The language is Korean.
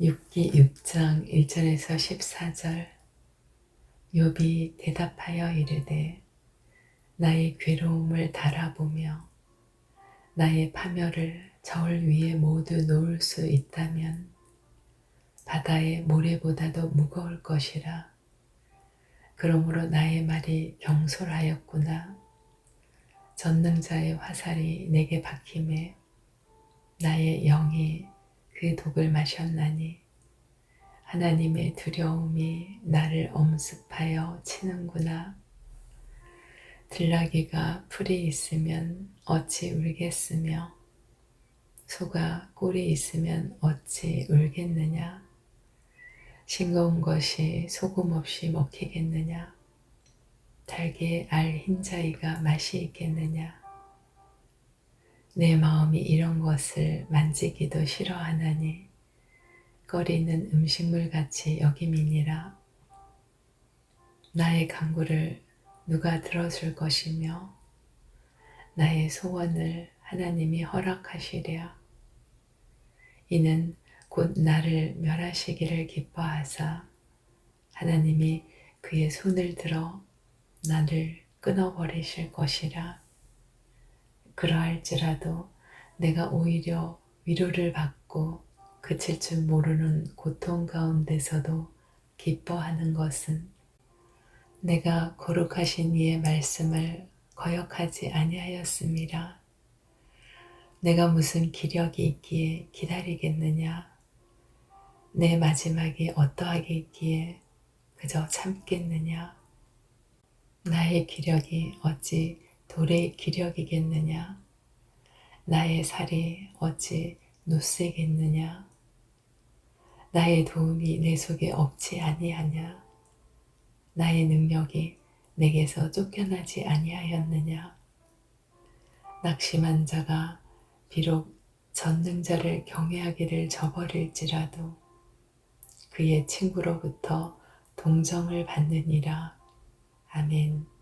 6기 6장 1절에서 14절. 욥이 대답하여 이르되 나의 괴로움을 달아보며 나의 파멸을 저울 위에 모두 놓을 수 있다면 바다의 모래보다도 무거울 것이라. 그러므로 나의 말이 경솔하였구나. 전능자의 화살이 내게 박힘에 나의 영이 그 독을 마셨나니 하나님의 두려움이 나를 엄습하여 치는구나. 들나귀가 풀이 있으면 어찌 울겠으며 소가 꿀이 있으면 어찌 울겠느냐. 싱거운 것이 소금 없이 먹히겠느냐. 달게 알 흰자위가 맛이 있겠느냐. 내 마음이 이런 것을 만지기도 싫어하나니 꺼리는 음식물 같이 여김이니라. 나의 간구를 누가 들어줄 것이며 나의 소원을 하나님이 허락하시랴. 이는 곧 나를 멸하시기를 기뻐하사 하나님이 그의 손을 들어 나를 끊어버리실 것이라. 그러할지라도 내가 오히려 위로를 받고 그칠 줄 모르는 고통 가운데서도 기뻐하는 것은 내가 거룩하신 이의 말씀을 거역하지 아니하였음이라. 내가 무슨 기력이 있기에 기다리겠느냐? 내 마지막이 어떠하게 있기에 그저 참겠느냐? 나의 기력이 어찌 돌의 기력이겠느냐? 나의 살이 어찌 노쇠겠느냐? 나의 도움이 내 속에 없지 아니하냐? 나의 능력이 내게서 쫓겨나지 아니하였느냐? 낙심한 자가 비록 전능자를 경외하기를 저버릴지라도 그의 친구로부터 동정을 받느니라. 아멘.